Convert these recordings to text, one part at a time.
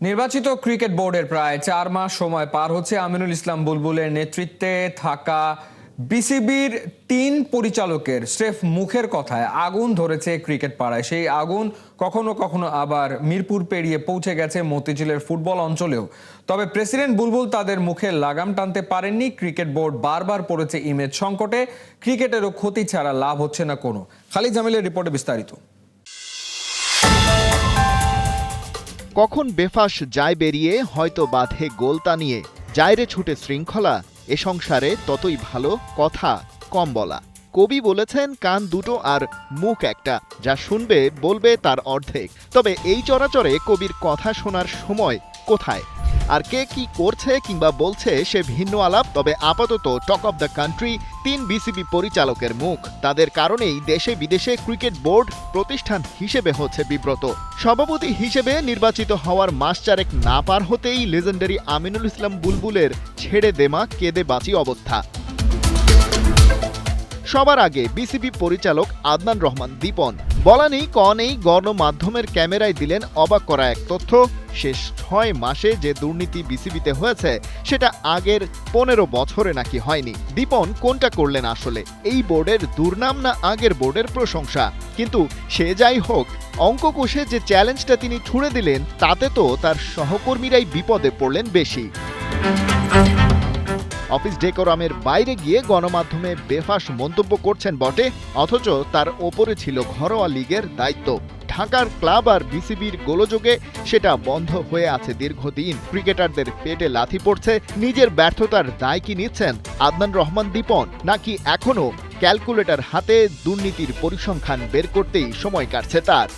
নির্বাচিত ক্রিকেট বোর্ডের প্রায় চার মাস সময় পার হচ্ছে আমিনুল ইসলাম বুলবুলের নেতৃত্বে থাকা বিসিবির তিন পরিচালকের স্রেফ মুখের কথায় আগুন ধরেছে ক্রিকেট পাড়ায়। সেই আগুন কখনো কখনো আবার মিরপুর পেরিয়ে পৌঁছে গেছে মতিঝিলের ফুটবল অঞ্চলেও। তবে প্রেসিডেন্ট বুলবুল তাদের মুখে লাগাম টানতে পারেননি। ক্রিকেট বোর্ড বারবার পড়েছে ইমেজ সংকটে। ক্রিকেটেরও ক্ষতি ছাড়া লাভ হচ্ছে না কোনো। খালিদ জামিলের রিপোর্টে বিস্তারিত। কখন বেফাস যায় বেরিয়ে, হয়তো বাঁধে গোলতা নিয়ে। যায়রে ছুটে শৃঙ্খলা, এ সংসারে ততই ভালো কথা কম বলা। কবি বলেছেন, কান দুটো আর মুখ একটা। যা শুনবে, বলবে তার অর্ধেক। তবে এই চরাচরে কবির কথা শোনার সময় কোথায়? আর কে কি করছে কিংবা বলছে সে ভিন্ন আলাপ। তবে আপাতত টক অব দ্য কান্ট্রি তিন বিসিবি পরিচালকের মুখ। তাদের কারণেই দেশে বিদেশে ক্রিকেট বোর্ড প্রতিষ্ঠান হিসেবে হচ্ছে বিব্রত। সভাপতি হিসেবে নির্বাচিত হওয়ার মাস চারেক না পার হতেই লেজেন্ডারি আমিনুল ইসলাম বুলবুলের ছেড়ে দেমা কেদে বাঁচি অবস্থা। সবার আগে বিসিবি পরিচালক আদনান রহমান দীপন। বলা নেই, ক নেই গণমাধ্যমের ক্যামেরায় দিলেন অবাক করা এক তথ্য। শেষ ছয় মাসে যে দুর্নীতি বিসিবিতে হয়েছে, সেটা আগের পনেরো বছরে নাকি হয়নি। দীপন, কোনটা করলেন আসলে? এই বোর্ডের দুর্নাম না আগের বোর্ডের প্রশংসা? কিন্তু সে যাই হোক অঙ্ক কোষে যে চ্যালেঞ্জটা তিনি ছুড়ে দিলেন, তাতে তো তার সহকর্মীরাই বিপদে পড়লেন বেশি। অফিস ডেকোরামের বাইরে গিয়ে গণমাধ্যমে বেফাস মন্তব্য করছেন বটে, অথচ তার ওপরে ছিল ঘরোয়া লিগের দায়িত্ব। ঢাকার ক্লাব আর বিসিবির গোলযোগে সেটা বন্ধ হয়ে আছে দীর্ঘদিন। ক্রিকেটারদের পেটে লাথি পড়ছে, নিজের ব্যর্থতার দায় কি নিচ্ছেন আদনান রহমান দীপন। নাকি এখনও ক্যালকুলেটর হাতে দুর্নীতির পরিসংখ্যান বের করতেই সময় কাটছে তার?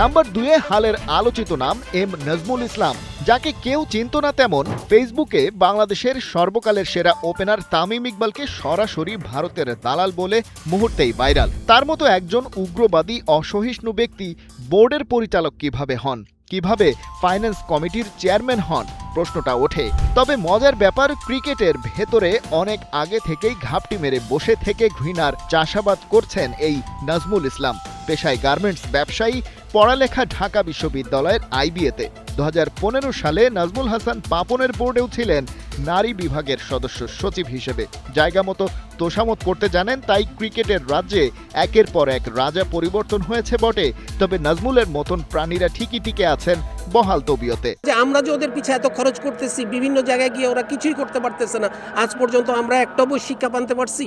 নাম্বার দুয়ে হালের আলোচিত নাম এম নজমুল ইসলাম, যাকে কেউ চিনত না তেমন ফেসবুকে বাংলাদেশের সর্বকালের সেরা ওপেনার তামিম ইকবালকে সরাসরি ভারতের দালাল বলে মুহূর্তেই ভাইরাল। তার মতো একজন উগ্রবাদী, অসহিষ্ণু ব্যক্তি বোর্ডের পরিচালক কীভাবে হন, কীভাবে ফাইন্যান্স কমিটির চেয়ারম্যান হন, প্রশ্নটা ওঠে। তবে মজার ব্যাপার, ক্রিকেটের ভেতরে অনেক আগে থেকেই ঘাপটি মেরে বসে থেকে ঘৃণার চাষাবাদ করছেন এই নাজমুল ইসলাম। পেশায় গার্মেন্টস ব্যবসায়ী, পড়ালেখা ঢাকা বিশ্ববিদ্যালয়ের আইবিএতে। দুহাজার পনেরো সালে নাজমুল হাসান পাপনের বোর্ডেও ছিলেন নারী বিভাগের সদস্য সচিব হিসেবে। জায়গা মতো তোষামত করতে জানেন, তাই ক্রিকেটের রাজ্যে একের পর এক রাজা পরিবর্তন হয়েছে বটে। তবে নাজমুলের মতন প্রাণীরা ঠিকই টিকে আছেন বহাল তবিয়তে। যে আমরা যে ওদের পিছে এত খরচ করতেছি, বিভিন্ন জায়গায় গিয়ে ওরা কিছুই করতে পারতেছে না। আজ পর্যন্ত আমরা একটা বই শিক্ষা পানতে পারছি?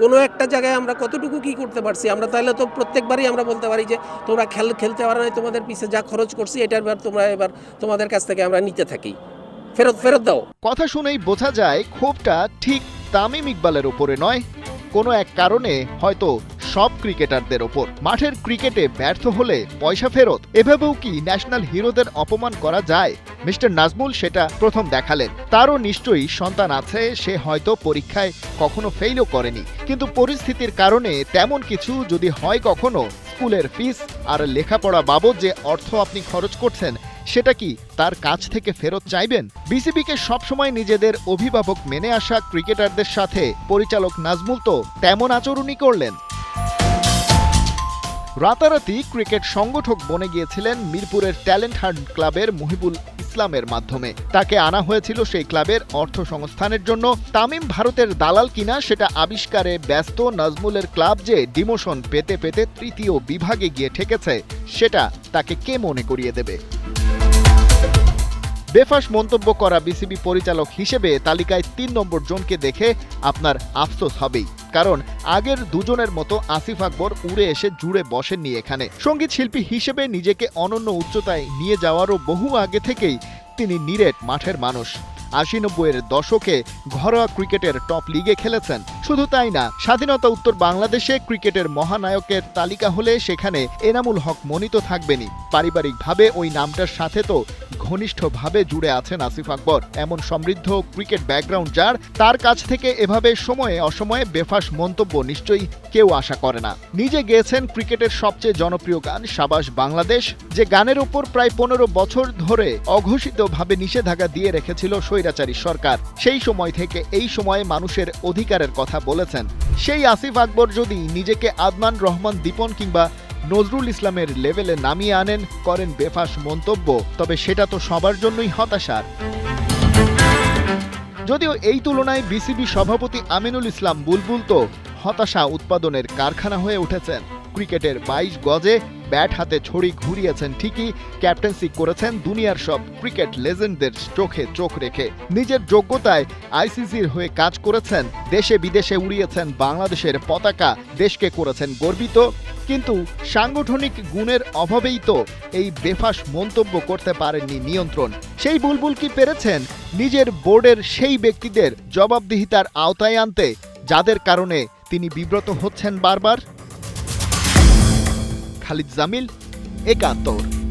কোনো একটা জায়গায় আমরা কতটুকু কি করতে পারছি? আমরা তাহলে তো প্রত্যেকবারই আমরা বলতে পারি যে, তোমরা খেল, খেলতে পারো না তোমাদের পিছে যা খরচ করছি, এটার এবার তোমরা এবার তোমাদের কাছ থেকে আমরা নিতে থাকি। ফেরত ফেরত দাও। কথা শুনেই বোঝা যায়, ক্ষোভটা ঠিক তামিম ইকবালের ওপরে নয়। কোনো এক কারণে হয়তো সব ক্রিকেটারদের ওপর। মাঠের ক্রিকেটে ব্যর্থ হলে পয়সা ফেরত। এভাবেও কি ন্যাশনাল হিরোদের অপমান করা যায়? মিস্টার নাজমুল সেটা প্রথম দেখালেন। তারও নিশ্চয়ই সন্তান আছে, সে হয়তো পরীক্ষায় কখনো ফেইলও করেনি। কিন্তু পরিস্থিতির কারণে তেমন কিছু যদি হয় কখনো, স্কুলের ফিস আর লেখাপড়া বাবদ যে অর্থ আপনি খরচ করছেন, সেটা কি তার কাছ থেকে ফেরত চাইবেন? বিসিবিকে সবসময় নিজেদের অভিভাবক মেনে আসা ক্রিকেটারদের সাথে পরিচালক নাজমুল তো তেমন আচরণই করলেন। রাতারাতি ক্রিকেট সংগঠক বনে গিয়েছিলেন মিরপুরের ট্যালেন্ট হান্ট ক্লাবের মুহিবুল ইসলামের মাধ্যমে। তাকে আনা হয়েছিল সেই ক্লাবের অর্থ সংস্থানের জন্য। তামিম ভারতের দালাল কিনা সেটা আবিষ্কারে ব্যস্ত নাজমুলের ক্লাব যে ডিমোশন পেতে পেতে তৃতীয় বিভাগে গিয়ে ঠেকেছে, সেটা তাকে কে মনে করিয়ে দেবে? বেফাস মন্তব্য করা বিসিবি পরিচালক হিসেবে তালিকায় তিন নম্বর জনকে দেখে আপনার আফসোস হবেই। কারণ আগের দুজনের মতো আসিফ আকবর উড়ে এসে জুড়ে বসেননি এখানে। সংগীত শিল্পী হিসেবে নিজেকে অনন্য উচ্চতায় নিয়ে যাওয়ারও বহু আগে থেকেই তিনি নিরেট মাঠের মানুষ। আশি নব্বইয়ের দশকে ঘরোয়া ক্রিকেটের টপ লিগে খেলেছেন। শুধু তাই না, স্বাধীনতা উত্তর বাংলাদেশে ক্রিকেটের মহানায়কের তালিকা হলে সেখানে এনামুল হক মনিত থাকবেনই। পারিবারিকভাবে ওই নামটার সাথে তো ঘনিষ্ঠভাবে জুড়ে আছেন আসিফ আকবর। এমন সমৃদ্ধ ক্রিকেট ব্যাকগ্রাউন্ড যার, তার কাছ থেকে এভাবে সময়ে অসময়ে বেফাস মন্তব্য নিশ্চয়ই কেউ আশা করে না। নিজে গেয়েছেন ক্রিকেটের সবচেয়ে জনপ্রিয় গান সাবাস বাংলাদেশ, যে গানের উপর প্রায় পনেরো বছর ধরে অঘোষিতভাবে নিষেধাজ্ঞা দিয়ে রেখেছিল স্বৈরাচারী সরকার। সেই সময় থেকে এই সময়ে মানুষের অধিকারের কথা বলেছেন। সেই আসিফ আকবর যদি নিজেকে আদনান রহমান দীপন কিংবা নজরুল ইসলামের লেভেলে নামিয়ে আনেন, করেন বেফাস মন্তব্য। তবে সেটা তো সবার জন্যই হতাশার। যদিও এই তুলনায় বিসিবি সভাপতি আমিনুল ইসলাম বুলবুল তো হতাশা উৎপাদনের কারখানা হয়ে উঠেছেন। ক্রিকেটের বাইশ গজে ব্যাট হাতে ছড়ি ঘুরিয়েছেন ঠিকই, ক্যাপ্টেন্সি করেছেন দুনিয়ার সব ক্রিকেট লেজেন্ডদের চোখে চোখ রেখে। নিজের যোগ্যতায় আইসিসির হয়ে কাজ করেছেন, দেশে বিদেশে উড়িয়েছেন বাংলাদেশের পতাকা, দেশকে করেছেন গর্বিত। কিন্তু সাংগঠনিক গুণের অভাবেই তো এই বেফাস মন্তব্য করতে পারেননি নিয়ন্ত্রণ। সেই বুলবুল কি পেরেছেন? নিজের বোর্ডের সেই ব্যক্তিদের জবাবদিহিতার আওতায় আনতে, যাদের কারণে তিনি বিব্রত হচ্ছেন বারবার? খালিদ জামিল একাত্তর